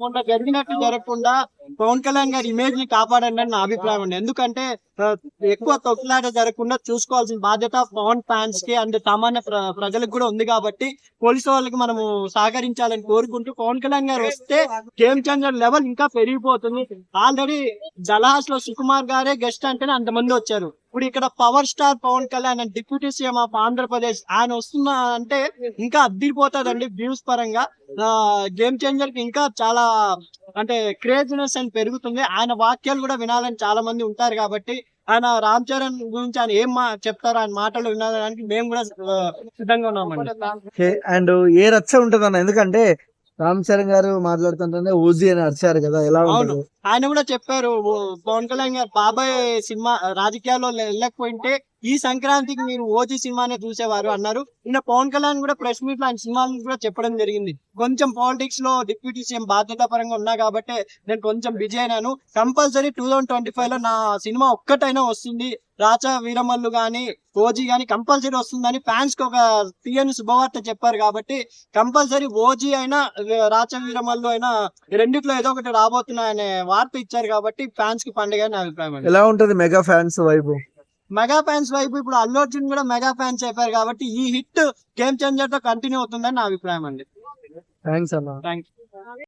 మొన్న జరిగినట్టు జరగకుండా పవన్ కళ్యాణ్ గారి ఇమేజ్ని కాపాడండి అని నా అభిప్రాయం అండి. ఎందుకంటే ఎక్కువ తొక్కులాట జరగకుండా చూసుకోవాల్సిన బాధ్యత పవన్ ఫ్యాన్స్కి అండ్ సామాన్య ప్రజలకు కూడా ఉంది కాబట్టి పోలీసు వాళ్ళకి మనము సహకరించాలని కోరుకుంటూ పవన్ కళ్యాణ్ గారు వస్తే గేమ్ చేంజర్ లెవెల్ ఇంకా పెరిగిపోతుంది. ఆల్రెడీ జలహాస్లో సుకుమార్ గారే గెస్ట్ అంటేనే అంతమంది వచ్చారు. ఇప్పుడు ఇక్కడ power star Pawan Kalyan and deputy CM of Andhra Pradesh ఆయన వస్తున్నా అంటే ఇంకా అద్దరిపోతుందండి వ్యూస్ పరంగా. గేమ్ చేంజర్కి ఇంకా చాలా అంటే క్రేజినెస్ అని పెరుగుతుంది. ఆయన వాక్యాలు కూడా వినాలని చాలా మంది ఉంటారు కాబట్టి ఆయన రామ్ చరణ్ గురించి ఆయన ఏం మా చెప్తారో ఆయన మాటలు వినడానికి మేము కూడా సిద్ధంగా ఉన్నామండి. అండ్ ఏ రచ్చ ఉంటది అన్న ఎందుకంటే రామ్ చరణ్ గారు మాట్లాడుతుంటే ఓజీ అని అరిచారు కదా ఎలా అవును. ఆయన కూడా చెప్పారు పవన్ కళ్యాణ్ గారు బాబాయ్ సినిమా రాజకీయాల్లో వెళ్ళకపోయింటే ఈ సంక్రాంతికి మీరు ఓజీ సినిమానే చూసేవారు అన్నారు. నిన్న పవన్ కళ్యాణ్ కూడా ప్రెస్ మీట్లో ఆయన సినిమాలు కూడా చెప్పడం జరిగింది. కొంచెం పాలిటిక్స్లో డిప్యూటీ సీఎం బాధ్యత పరంగా ఉన్నా కాబట్టి నేను కొంచెం బిజీ అయినాను. కంపల్సరీ టూ థౌసండ్ ట్వంటీ ఫైవ్లో నా సినిమా ఒక్కటైనా వస్తుంది. రాచా వీరమల్లు గాని ఓజీ గాని కంపల్సరీ వస్తుందని ఫ్యాన్స్కి ఒక తీయని శుభవార్త చెప్పారు కాబట్టి కంపల్సరీ ఓజీ అయినా రాచా వీరమల్లు అయినా రెండిట్లో ఏదో ఒకటి రాబోతున్నాయనే వార్త ఇచ్చారు కాబట్టి ఫ్యాన్స్కి పండుగ అని నా అభిప్రాయం ఎలా ఉంటది మెగా ఫ్యాన్స్ వైపు మెగా ఫ్యాన్స్ వైపు ఇప్పుడు అల్లు అర్జున్ కూడా మెగా ఫ్యాన్స్ అయిపోయారు కాబట్టి ఈ హిట్ గేమ్ చేంజర్తో కంటిన్యూ అవుతుందని నా అభిప్రాయం అండి. థ్యాంక్స్ అన్న. థ్యాంక్